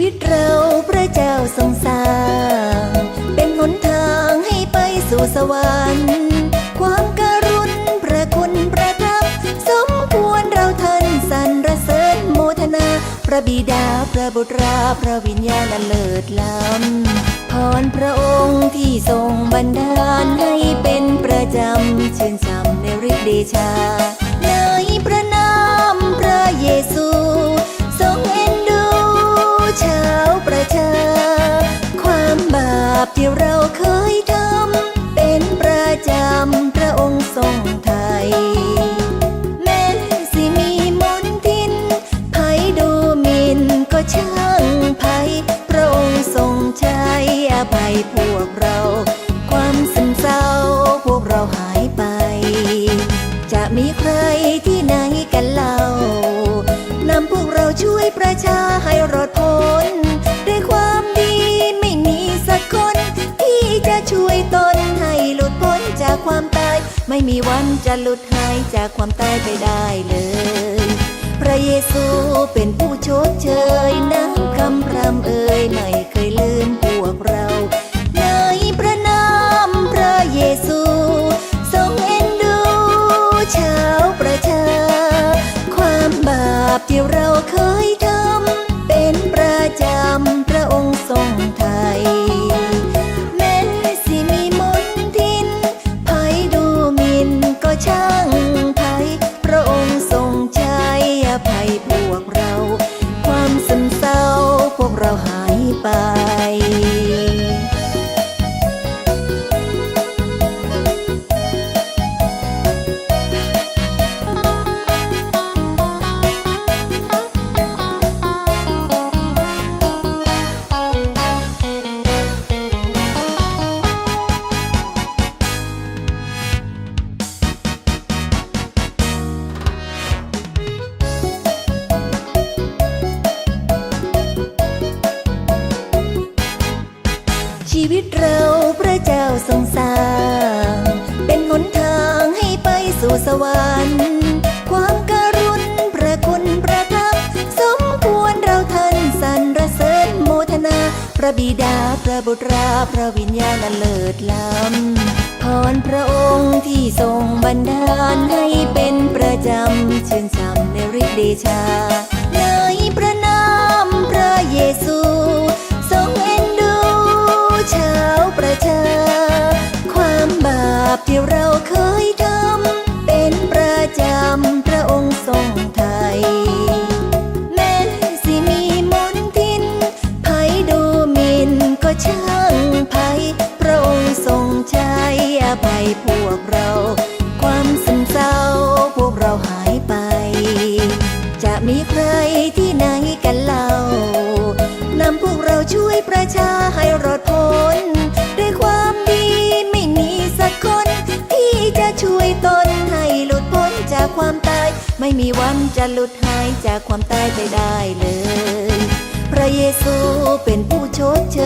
วิตเราพระเจ้าทรงสร้าง เป็นหนทางให้ไปสู่สวรรค์ ความกรุณพระคุณประทับ สมควรเราท่านสรรเสริญโมทนา พระบิดาพระบุตราพระวิญญาณเลิศล้ำพรพระองค์ที่ทรงบันดาลให้เป็นประจำชื่นชมในฤทธิเดชา จากความตาย ไม่มีวันจะหลุดหายจากความตายไปได้เลย พระเยซูเป็นผู้ชดเชยน้ำคำพรำเอ่ยไม่เคยลืม วิตเราพระเจ้าทรงสร้าง เป็นหนทางให้ไปสู่สวรรค์ ความการุณพระคุณประทับ สมควรเราท่านสรรเสริญโมทนา พระบิดาพระบุตราพระวิญญาณเลิศล้ำพรพระองค์ที่ทรงบันดาลให้เป็นประจำชื่นชมในฤทธิ์เดชา พวกเรา ความซึมเศร้าพวกเราหายไป จะมีใครที่ไหนกันเล่านำพวกเราช่วยประชาให้รอดพ้นด้วยความดีไม่มีสักคน ที่จะช่วยตนให้หลุดพ้นจากความตาย ไม่มีวันจะหลุดหายจากความตายไปได้เลย พระเยซูเป็นผู้ชดเชย